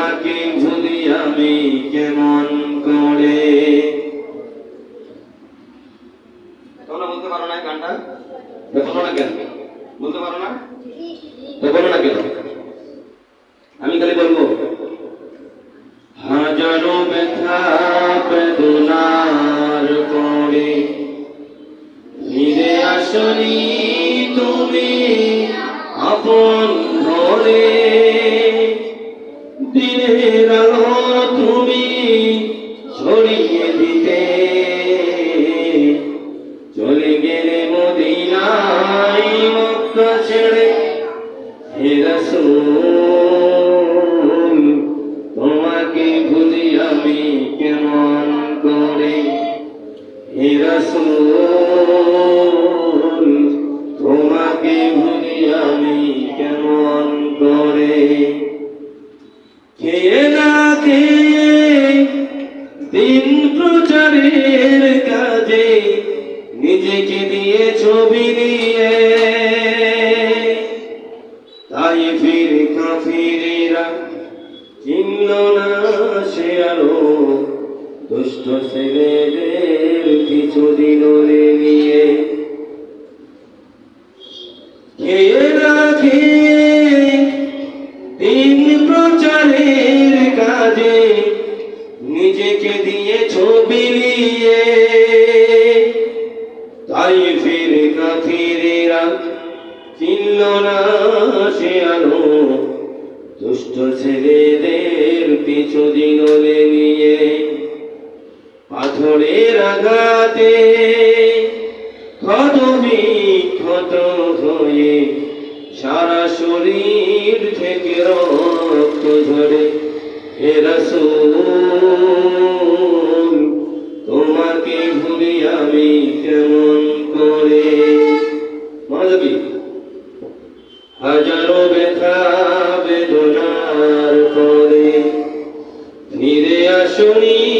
তোমাকে ভুলি আমি কেমন করে? আমি খালি বলব, হাজারো ব্যথা বেদনার পরে ফিরে আসনি তুমি, আপন তোমাকে ভুলি আমি কেমন করে? খেয়ে না দিন প্রচারের কাজে নিজেকে দিয়ে ছবি দিয়ে। তাই ফির কাফিরেরা চিনল না সে আলো দুষ্ট ছেলেদের কিছু দিন নিয়ে। খেয়ে না প্রচারের কাজে? নিজেকে দিয়ে ছবি নিয়ে। তাই ফির কাফিরেরা চিনল না সে আলো। দুষ্ট ছেলেদের পিছু দিনলে নিয়ে। পাথরের আঘাতে ক্ষত বিক্ষত হয়ে সারা শরীর থেকে রক্ত ঝরে। হে রাসূল, তোমাকে ভুলি আমি কেমন করে? মনোযোগী হাজারো ব্যথা বেদনার পরে ফিরে আসুনি